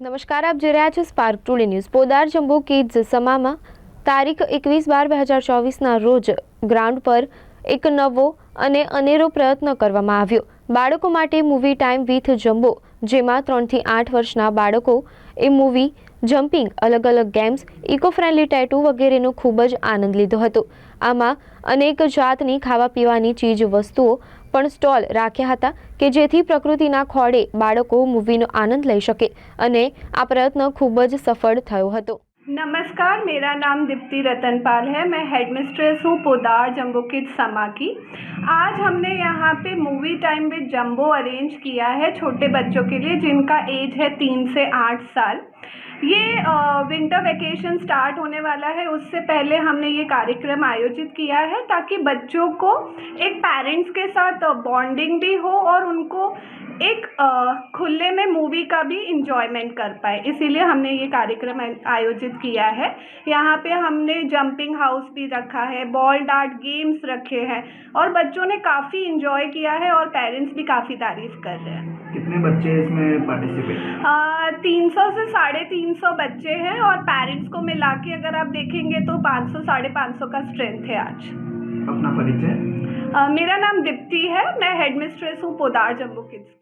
નમસ્કાર, આપ જોઈ રહ્યા છો spark today news Podar jumbo kids સમામાં તારીખ એકવીસ બાર બે હજાર ચોવીસના રોજ ગ્રાઉન્ડ પર એક નવો અને અનેરો પ્રયત્ન કરવામાં આવ્યો. બાળકો માટે મૂવી ટાઈમ વિથ જમ્બો જેમાં ત્રણથી આઠ વર્ષના બાળકો એ મૂવી જમ્પિંગ અલગ અલગ ગેમ્સ ઇકો ફ્રેન્ડલી ટેટુ વગેરેનો ખૂબ જ આનંદ લીધો હતો આમાં અનેક જાતની ખાવા પીવાની ચીજ વસ્તુઓ પણ સ્ટોલ રાખ્યા હતા કે જેથી પ્રકૃતિના ખોળે બાળકો મૂવીનો આનંદ લઈ શકે અને આ પ્રયત્ન ખૂબ જ સફળ થયો હતો नमस्कार मेरा नाम दीप्ति रतनपाल है मैं हेड मिस्ट्रेस हूँ पोदार जम्बो किड्स समा की आज हमने यहाँ पे movie time with jumbo arrange किया है छोटे बच्चों के लिए जिनका एज है तीन से आठ साल ये विंटर वेकेशन स्टार्ट होने वाला है। उससे पहले हमने ये कार्यक्रम आयोजित किया है ताकि बच्चों को एक पेरेंट्स के साथ बॉन्डिंग भी हो और उनको एक खुले में मूवी का भी इंजॉयमेंट कर पाए। इसीलिए हमने ये कार्यक्रम आयोजित किया है। यहाँ पे हमने जंपिंग हाउस भी रखा है बॉल डार्ट गेम्स रखे हैं और बच्चों ने काफ़ी इंजॉय किया है और पेरेंट्स भी काफ़ी तारीफ़ कर रहे हैं। कितने बच्चे इसमें पार्टिसिपेट तीन सौ से साढ़े तीन सौ बच्चे हैं और पेरेंट्स को मिला के अगर आप देखेंगे तो पाँच सौ साढ़े पाँच सौ का स्ट्रेंथ है आज। अपना परिचय? मेरा नाम दीप्ति है मैं हेडमिस्ट्रेस हूँ पोदार जम्मू किड्स